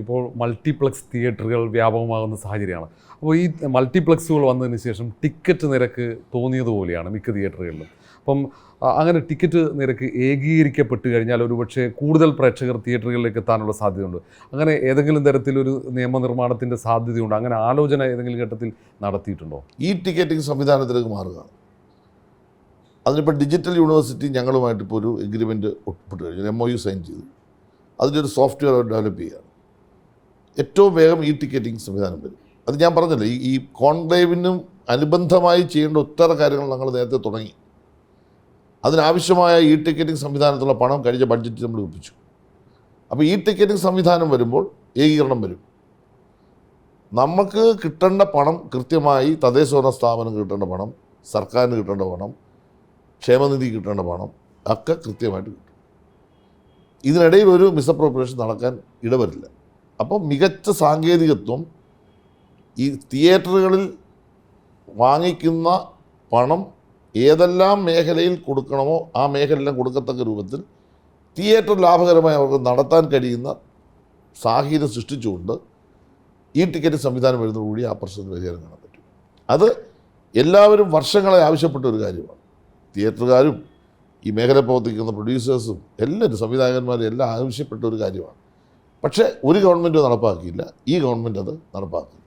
ഇപ്പോൾ മൾട്ടിപ്ലക്സ് തിയേറ്ററുകൾ വ്യാപകമാകുന്ന സാഹചര്യമാണ്. അപ്പോൾ ഈ മൾട്ടിപ്ലക്സുകൾ വന്നതിന് ശേഷം ടിക്കറ്റ് നിരക്ക് തോന്നിയതുപോലെയാണ് മിക്ക തിയേറ്ററുകളിലും. അപ്പം അങ്ങനെ ടിക്കറ്റ് നിരക്ക് ഏകീകരിക്കപ്പെട്ട് കഴിഞ്ഞാൽ ഒരുപക്ഷെ കൂടുതൽ പ്രേക്ഷകർ തിയേറ്ററുകളിലേക്ക് എത്താനുള്ള സാധ്യതയുണ്ട്. അങ്ങനെ ഏതെങ്കിലും തരത്തിലൊരു നിയമനിർമ്മാണത്തിന്റെ സാധ്യതയുണ്ട്. അങ്ങനെ ആലോചന ഏതെങ്കിലും ഘട്ടത്തിൽ നടത്തിയിട്ടുണ്ടോ? ഈ ടിക്കറ്റിംഗ് സംവിധാനത്തിലേക്ക് മാറുക. അതിനിപ്പോൾ ഡിജിറ്റൽ യൂണിവേഴ്സിറ്റി ഞങ്ങളുമായിട്ട് ഇപ്പോൾ ഒരു എഗ്രിമെന്റ് ഒപ്പിട്ട് കഴിഞ്ഞു. എം ഒ യു സൈൻ ചെയ്തു. ഒരു സോഫ്റ്റ്വെയർ ഡെവലപ്പ് ചെയ്യുകയാണ് ഏറ്റവും വേഗം ഈ ടിക്കറ്റിംഗ് സംവിധാനം വരും. അത് ഞാൻ പറഞ്ഞല്ലോ ഈ കോൺക്ലേവിനും അനുബന്ധമായി ചെയ്യേണ്ട ഒത്തിരി കാര്യങ്ങൾ ഞങ്ങൾ നേരത്തെ തുടങ്ങി. അതിനാവശ്യമായ ഈ ടിക്കറ്റിംഗ് സംവിധാനത്തുള്ള പണം കഴിഞ്ഞ ബഡ്ജറ്റ് നമ്മൾ ഒപ്പിച്ചു അപ്പോൾ ഈ ടിക്കറ്റിംഗ് സംവിധാനം വരുമ്പോൾ ഏകീകരണം വരും. നമുക്ക് കിട്ടേണ്ട പണം കൃത്യമായി തദ്ദേശഭരണ സ്ഥാപനം കിട്ടേണ്ട പണം സർക്കാരിന് കിട്ടേണ്ട പണം ക്ഷേമനിധി കിട്ടേണ്ട പണം ഒക്കെ കൃത്യമായിട്ട് കിട്ടും. ഇതിനിടയിൽ ഒരു മിസ്അപ്രോപ്രിയേഷൻ നടക്കാൻ ഇടവരില്ല. അപ്പോൾ മികച്ച സാങ്കേതികത്വം ഈ തിയേറ്ററുകളിൽ വാങ്ങിക്കുന്ന പണം ഏതെല്ലാം മേഖലയിൽ കൊടുക്കണമോ ആ മേഖലയിലും കൊടുക്കത്തക്ക രൂപത്തിൽ തിയേറ്റർ ലാഭകരമായി അവർക്ക് നടത്താൻ കഴിയുന്ന സാഹചര്യം സൃഷ്ടിച്ചുകൊണ്ട് ഈ ടിക്കറ്റ് സംവിധാനം വരുന്നതോടുകൂടി ആ പ്രശ്നത്തിന് പരിഹാരം കാണാൻ പറ്റും. അത് എല്ലാവരും വർഷങ്ങളെ ആവശ്യപ്പെട്ട ഒരു കാര്യമാണ്. തിയേറ്ററുകാരും ഈ മേഖല പ്രവർത്തിക്കുന്ന പ്രൊഡ്യൂസേഴ്സും എല്ലാവരും സംവിധായകന്മാരും എല്ലാം ആവശ്യപ്പെട്ട ഒരു കാര്യമാണ്. പക്ഷേ ഒരു ഗവൺമെന്റും നടപ്പാക്കിയില്ല. ഈ ഗവൺമെന്റ് അത് നടപ്പാക്കി